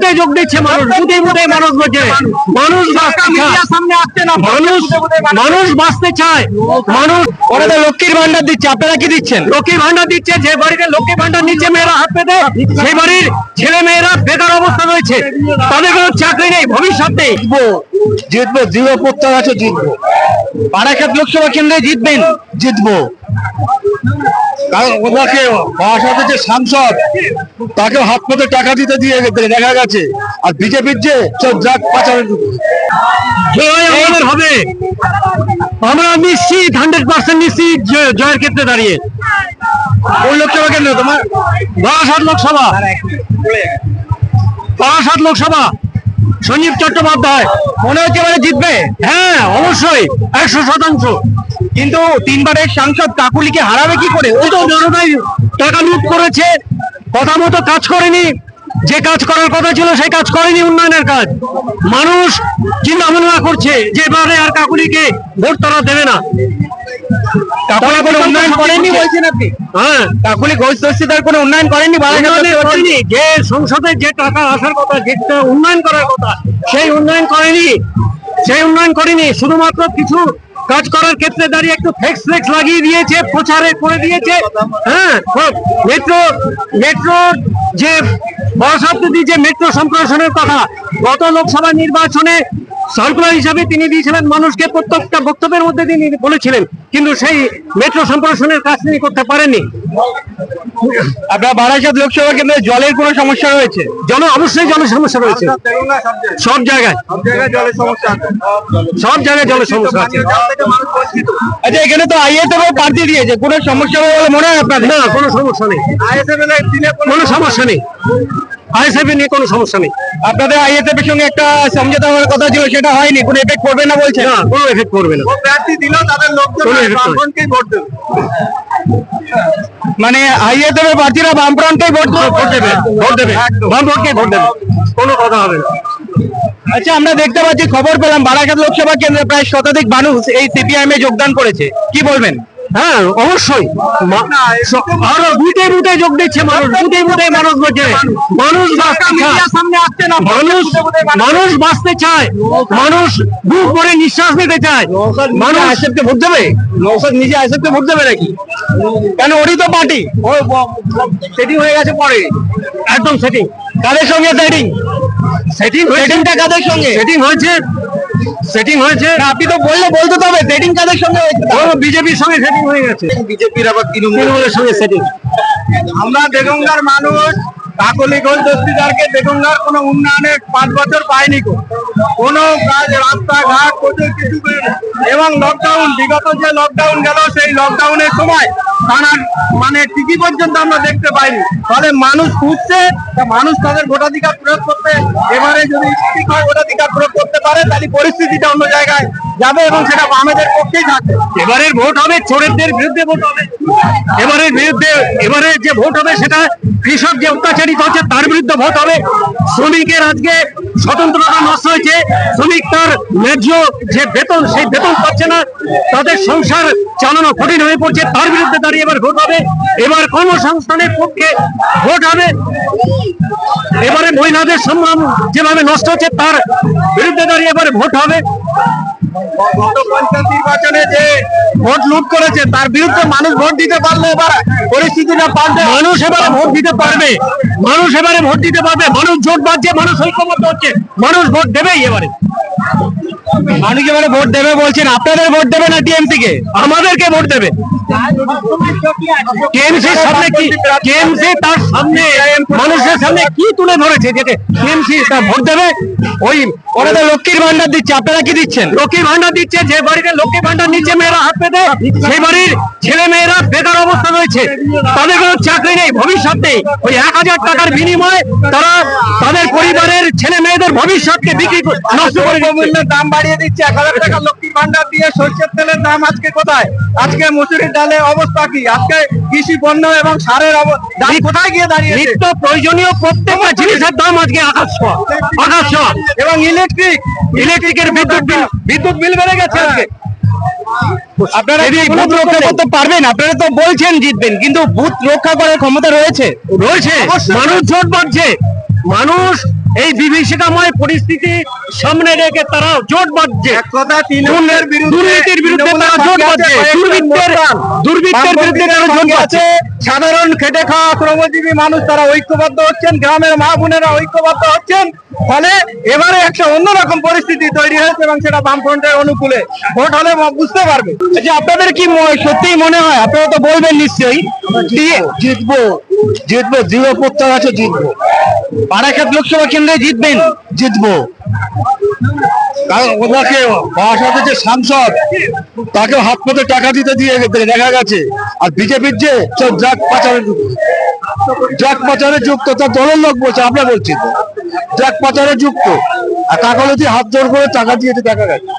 বুথে যোগ দিচ্ছে মানুষ বুথে বুথে মানুষ বোঝে মানুষ। সামনে আসছে না মানুষ মানুষ বাঁচতে চায়। মানুষ ওরা তো লক্ষ্মীর ভান্ডার দিচ্ছে আপনারা কি দিচ্ছেন? লক্ষ্মী ভান্ডার দিচ্ছে যে বাড়িতে লক্ষ্মী ভান্ডার নিচে মেয়েরা হাত পেতে সেই বাড়ির ছেলে মেয়েরা বেকার অবস্থা রয়েছে। তাদের কোনো চাকরি নেই ভবিষ্যৎ নেই। জিতবো দৃঢ় প্রত্যয় আছে জিতবো। বারাসাত লোকসভা কেন্দ্রে জিতবেন জিতবো। ওনাকে বারাসাতের যে সাংসদ তাকে হাত পথে টাকা দিতে দিয়ে দেখা গেছে। আর বিজেপির যে হবে। আমরা নিশ্চিত, হান্ড্রেড পার্সেন্ট নিশ্চিত জয়ের ক্ষেত্রে দাঁড়িয়ে। কোন লোকসভা কেন্দ্র, তোমার বারাসাত লোকসভা। বারাসাত লোকসভা সঞ্জীব চট্টোপাধ্যায়। মনে হচ্ছে জিতবে? হ্যাঁ অবশ্যই, একশো শতাংশ। কিন্তু তিনবারের সাংসদ কাকুলিকে হারাবে কি করে? ও তো জনতাই টাকা লুট করেছে কথা মতো কাজ করেনি যে কাজ করার কথা ছিল সেই কাজ করেনি উন্নয়নের কাজ। মানুষ চিন্তা ভাবনা করছে যে এবারে আর কাকুলিকে ভোট তারা দেবে না। কাকুলি কোনো উন্নয়ন করেননি বলছেন আপনি? হ্যাঁ। কাকুলি ঘোষ উন্নয়ন করেননি বারাসাত উন্নয়নের লোকসভা করেনি যে সংসদে যে টাকা আসার কথা যেটা উন্নয়ন করার কথা সেই উন্নয়ন করেনি। সেই উন্নয়ন করেনি শুধুমাত্র কিছু কাজ করার ক্ষেত্রে দাঁড়িয়ে একটু ফ্লেক্স ফ্লেক্স লাগিয়ে দিয়েছে, প্রচারে করে দিয়েছে। হ্যাঁ মেট্রো মেট্রো যে বর্ষাব্দী যে মেট্রো সম্প্রসারণের কথা, গত লোকসভা নির্বাচনে সার্কুলার হিসাবে তিনি দিয়েছিলেন মানুষকে প্রত্যেকটা বক্তব্যের মধ্যে তিনি বলেছিলেন কিন্তু সেই মেট্রো সম্প্রসারণের কাজ তিনি করতে পারেননি। আপনার বারাসাত লোকসভা কেন্দ্রে জলের কোনো সমস্যা রয়েছে? জন অবশ্যই জলের সমস্যা রয়েছে। সব জায়গায়। সব জায়গায়। জলের সমস্যা আছে। আচ্ছা এখানে তো আইএসএফ প্রার্থী দিয়েছে। কোনো সমস্যা হবে বলে মনে হয় আপনার না কোনো সমস্যা নেই। কোনো সমস্যা নেই। আইএসএফ নিয়ে কোনো সমস্যা নেই। আপনাদের আইএসএফ এর সঙ্গে একটা সমঝোতা হওয়ার কথা ছিল সেটা হয়নি। কোনো এফেক্ট করবে না বলছে? না কোনো এফেক্ট করবে না। প্রার্থী দিল তাদের লোকজন কোনো effect হবে। বামফ্রন্টকেই ভোট দেবে। মানে আইএসএফ এর প্রার্থীরা বামফ্রন্টকেই ভোট দেবে? ভোট দেবে ভোট দেবে। বাম ভোটকে ভোট দেবে। কোনো কথা হবে না। আচ্ছা আমরা দেখতে পাচ্ছি খবর পেলাম বারাসাত লোকসভা কেন্দ্রে প্রায় শতাধিক মানুষ এই সিপিআইএম এ যোগদান করেছে। কি বলবেন? হ্যাঁ অবশ্যই। আরও বুথে বুথে যোগ দিচ্ছে মানুষ বুথে বুথে মানুষ বোঝে মানুষ বাঁচতে চায়। সামনে আসছে না মানুষ মানুষ বাঁচতে চায়। মানুষ বুক ভরে নিঃশ্বাস নিতে চায়। মানুষ আইএসএফকে ভোট দেবে? নৌসাদ নিজে আইএসএফকে ভোট দেবে নাকি? কেন ওরই তো পার্টি সেটিং হয়ে গেছে পরে। একদম সেটিং কাদের সঙ্গে সেটিং সেটিং সেটিংটা কাদের সঙ্গে? সেটিং হয়েছে সেটিং হয়েছে? আপনি তো বললে বলতে তো হবে সেটিং কাদের সঙ্গে হয়েছে? ও বিজেপির সঙ্গে সেটিং হয়ে গেছে। বিজেপির আবার তৃণমূলের সঙ্গে সেটিং আমরা দেগঙ্গার মানুষ কাকলি ঘোষ দস্তিদারকে দেগঙ্গার কোনো উন্নয়নের পাঁচ বছর পায়নি কোনো কাজ রাস্তাঘাট কিছু এবং লকডাউন বিগত যে লকডাউন গেল সেই লকডাউনের সময় থানার মানে টিকি পর্যন্ত আমরা দেখতে পাইনি। ফলে মানুষ খুঁজছে মানুষ তাদের ভোটাধিকার প্রয়োগ করতে এবারে যদি ভোটাধিকার প্রয়োগ করতে পারে, তাহলে পরিস্থিতিটা অন্য জায়গায় যাবে এবং সেটা বামেদের পক্ষেই থাকবে। এবারের ভোট হবে, চোরেদের বিরুদ্ধে ভোট হবে। এবারের বিরুদ্ধে, এবারে যে ভোট হবে সেটা কৃষক যে অত্যাচারিত হচ্ছে, তার বিরুদ্ধে ভোট হবে। শ্রমিকের আজকে স্বতন্ত্রতা নষ্ট হয়েছে। শ্রমিক তার ন্যায্য যে বেতন, সেই বেতন পাচ্ছে না। তাদের সংসার চালানো কঠিন হয়ে পড়ছে, তার বিরুদ্ধে দাঁড়িয়ে এবার ভোট হবে। এবার কর্মসংস্থানের পক্ষে ভোট হবে। এবারে মহিলাদের সম্মান যেভাবে নষ্ট হচ্ছে তার বিরুদ্ধে দাঁড়িয়ে এবারে ভোট হবে। পঞ্চায়েত নির্বাচনে যে ভোট লুট করেছে তার বিরুদ্ধে মানুষ ভোট দিতে পারলে এবার পরিস্থিতিটা পাল্টে মানুষ এবারে ভোট দিতে পারবে। মানুষ এবারে ভোট দিতে পারবে। মানুষ জোট বাঁধছে মানুষ ঐক্যবদ্ধ হচ্ছে। মানুষ ভোট দেবেই এবারে। মানুষ এবারে ভোট দেবে বলছেন আপনাদের ভোট দেবে না টিএমসি কে আমাদেরকে ভোট দেবে। টিএমসির সামনে কি? টিএমসি তার সামনে, মানুষের সামনে কি তুলে ধরেছে? যেতে টিএমসি তার ভোট দেবে, ওই ওরা লক্ষ্মীর ভান্ডার দিচ্ছে। আপনারা কি দিচ্ছেন? লক্ষ্মী ভান্ডার দিচ্ছে, যে বাড়িতে লক্ষ্মী ভান্ডার নিচে মেয়েরা হাত পেতে সেই বাড়ির ছেলে মেয়েরা বেকার অবস্থা রয়েছে। তাদের কোনো চাকরি নেই, ভবিষ্যৎ নেই। ওই এক হাজার টাকার বিনিময়ে তারা তাদের পরিবারের ছেলে মেয়েদের ভবিষ্যৎকে বিক্রি করে। দাম বাড়িয়ে দিচ্ছে। এক হাজার টাকা লক্ষ্মীর ভান্ডার দিয়ে সরষের তেলের দাম আজকে কোথায়? আজকে মুসুরির ডালের অবস্থা কি? আজকে কৃষি পণ্য এবং সারের দাম কোথায় গিয়ে নিত্য প্রয়োজনীয় প্রত্যেকটা জিনিসের দাম আজকে আকাশ আকাশ এবং ইলেকট্রিক। ইলেকট্রিকের বিদ্যুৎ বিল বিদ্যুৎ বিল বেড়ে গেছে আজকে। আপনারা বুথ বুথ রক্ষা রক্ষা করতে পারবেন আপনারা তো বলছেন জিতবেন কিন্তু বুথ রক্ষা করার ক্ষমতা রয়েছে। রয়েছে। মানুষ জোট বাঁধছে। মানুষ এই বিভীষিকাময় পরিস্থিতি সামনে রেখে তারা জোট বাঁধছে। দুর্নীতির জোট বাঁধছে দুর্বৃত্তের দুর্বৃত্তের বিরুদ্ধে তারা জোট বাঁধছে সাধারণ খেটে খাওয়া শ্রমজীবী মানুষ তারা ঐক্যবদ্ধ হচ্ছেন গ্রামের মা বোনেরা ঐক্যবদ্ধ হচ্ছেন। ফলে এবারে একটা অন্যরকম পরিস্থিতি তৈরি হয়েছে এবং সেটা বামফ্রন্টের অনুকূলে ভোট হলে বুঝতে পারবে। আচ্ছা আপনাদের কি সত্যি মনে হয়? আপনারা তো বলবেন নিশ্চয়ই। জিতবো জিতবো দৃঢ় প্রত্যয় আছে জিতবো। বারাসাত লোকসভা কেন্দ্রে জিতবেন? জিতবো। ওনাকে তাকে হাত টাকা দিতে দিয়ে দেখা গেছে। আর যে ড্রাগ পাচারে যুক্ত ড্রাগ পাচারে যুক্ত তার লোক বলছে, আমরা বলছি। পাচারে যুক্ত। আর কাকলতি হাত জোর করে টাকা দিয়েছে দেখা গেছে।